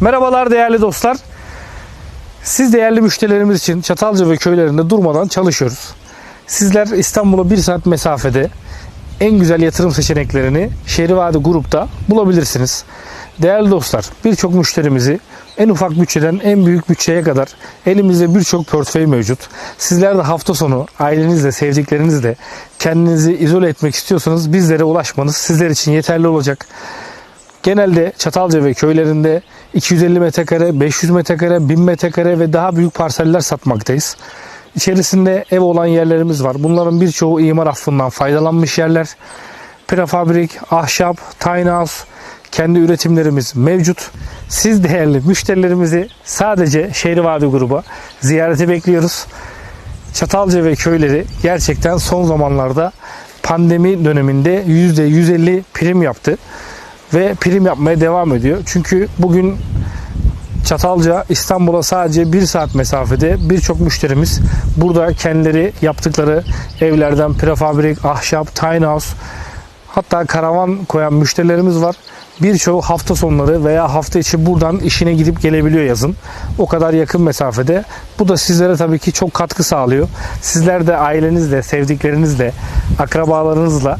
Merhabalar değerli dostlar. Siz değerli müşterilerimiz için Çatalca ve köylerinde durmadan çalışıyoruz. Sizler İstanbul'a bir saat mesafede en güzel yatırım seçeneklerini Şehrivadi Grup'ta bulabilirsiniz. Değerli dostlar, birçok müşterimizi en ufak bütçeden en büyük bütçeye kadar elimizde birçok portföy mevcut. Sizler de hafta sonu ailenizle, sevdiklerinizle kendinizi izole etmek istiyorsanız bizlere ulaşmanız sizler için yeterli olacak. Genelde Çatalca ve köylerinde 250 metrekare, 500 metrekare, 1000 metrekare ve daha büyük parseller satmaktayız. İçerisinde ev olan yerlerimiz var. Bunların birçoğu imar affından faydalanmış yerler. Prefabrik, ahşap, tiny house, kendi üretimlerimiz mevcut. Siz değerli müşterilerimizi sadece Şehrivadi gruba ziyarete bekliyoruz. Çatalca ve köyleri gerçekten son zamanlarda pandemi döneminde %150 prim yaptı ve prim yapmaya devam ediyor. Çünkü bugün Çatalca İstanbul'a sadece bir saat mesafede birçok müşterimiz burada kendileri yaptıkları evlerden prefabrik, ahşap, tiny house hatta karavan koyan müşterilerimiz var. Birçoğu hafta sonları veya hafta içi buradan işine gidip gelebiliyor yazın. O kadar yakın mesafede. Bu da sizlere tabii ki çok katkı sağlıyor. Sizler de ailenizle, sevdiklerinizle, akrabalarınızla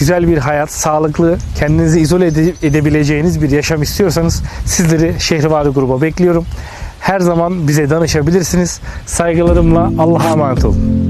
güzel bir hayat, sağlıklı, kendinizi izole ede- edebileceğiniz bir yaşam istiyorsanız sizleri Şehrivadi gruba bekliyorum. Her zaman bize danışabilirsiniz. Saygılarımla Allah'a emanet olun.